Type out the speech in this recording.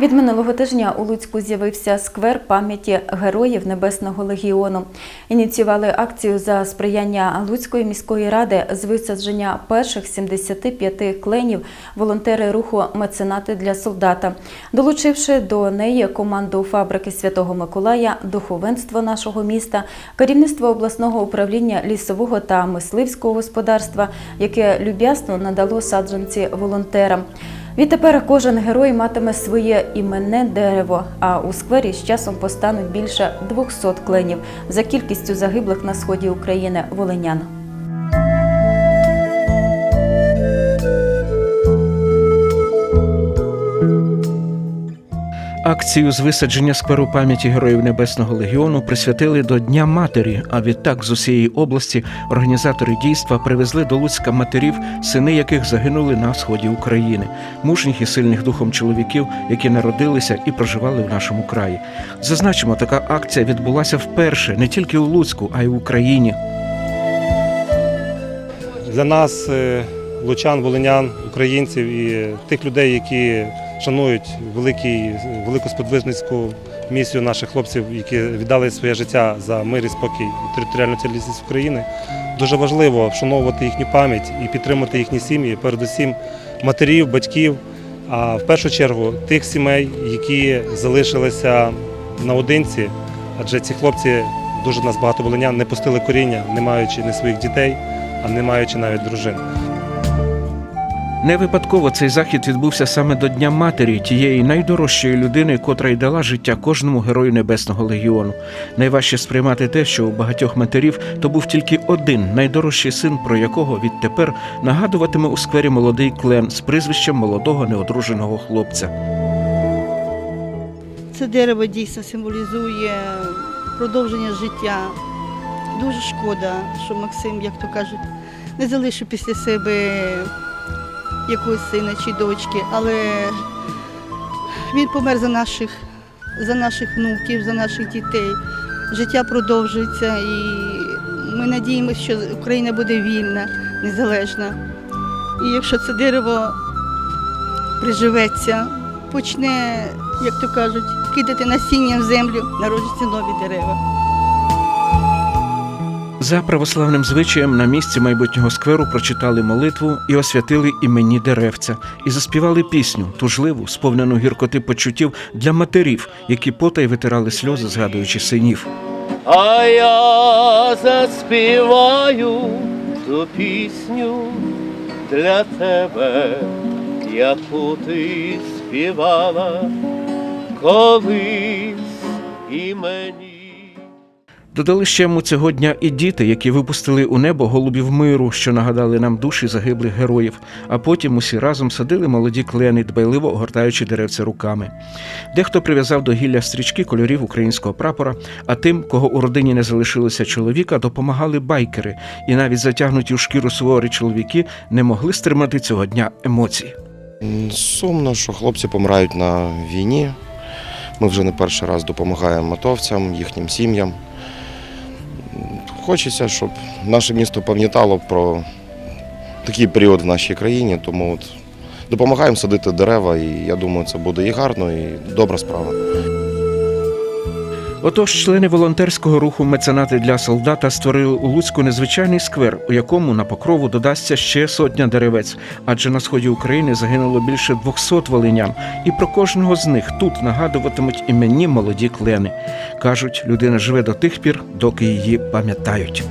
Від минулого тижня у Луцьку з'явився сквер пам'яті героїв Небесного легіону. Ініціювали акцію за сприяння Луцької міської ради з висадження перших 75 кленів волонтери руху Меценати для солдата, долучивши до неї команду фабрики Святого Миколая, духовенство нашого міста, керівництво обласного управління лісового та мисливського господарства, яке люб'язно надало саджанці волонтерам. Відтепер кожен герой матиме своє іменне дерево, а у сквері з часом постануть більше 200 кленів за кількістю загиблих на сході України волинян. Акцію з висадження скверу пам'яті Героїв Небесного Легіону присвятили до Дня матері. А відтак з усієї області організатори дійства привезли до Луцька матерів, сини яких загинули на сході України, мужніх і сильних духом чоловіків, які народилися і проживали в нашому краї. Зазначимо, така акція відбулася вперше не тільки у Луцьку, а й в Україні. Для нас, е, лучан, волинян, українців і тих людей, які шанують великий, велику сподвижницьку місію наших хлопців, які віддали своє життя за мир і спокій і територіальну цілісність України, дуже важливо вшановувати їхню пам'ять і підтримати їхні сім'ї, передусім матерів, батьків, а в першу чергу тих сімей, які залишилися наодинці, адже ці хлопці дуже нас багато волинян не пустили коріння, не маючи не своїх дітей, а не маючи навіть дружин. Не випадково цей захід відбувся саме до Дня матері, тієї найдорожчої людини, котра й дала життя кожному герою Небесного легіону. Найважче сприймати те, що у багатьох матерів то був тільки один найдорожчий син, про якого відтепер нагадуватиме у сквері молодий клен з прізвищем молодого неодруженого хлопця. Це дерево дійсно символізує продовження життя. Дуже шкода, що Максим, як то кажуть, не залишив після себе якогось сина чи дочки, але він помер за наших, за наших внуків, за наших дітей. Життя продовжується і ми надіємося, що Україна буде вільна, незалежна. І якщо це дерево приживеться, почне, як то кажуть, кидати насіння в землю, народяться нові дерева. За православним звичаєм на місці майбутнього скверу прочитали молитву і освятили імені деревця, і заспівали пісню тужливу, сповнену гіркоти почуттів для матерів, які потай витирали сльози, згадуючи синів. А я заспіваю ту пісню для тебе, яку ти співала колись і мені. Додали ще йому цього дня і діти, які випустили у небо голубів миру, що нагадали нам душі загиблих героїв. А потім усі разом садили молоді клени, дбайливо огортаючи деревця руками. Дехто прив'язав до гілля стрічки кольорів українського прапора, а тим, кого у родині не залишилося чоловіка, допомагали байкери, і навіть затягнуті у шкіру суворі чоловіки не могли стримати цього дня емоцій. Сумно, що хлопці помирають на війні. Ми вже не перший раз допомагаємо атовцям, їхнім сім'ям. Хочеться, щоб наше місто пам'ятало про такий період в нашій країні, тому от допомагаємо садити дерева, і я думаю, це буде і гарно, і добра справа. Отож, члени волонтерського руху меценати для солдата створили у Луцьку незвичайний сквер, у якому на покрову додасться ще сотня деревець, адже на сході України загинуло більше 200 волинян, і про кожного з них тут нагадуватимуть іменні молоді клени. кажуть, людина живе до тих пір, доки її пам'ятають.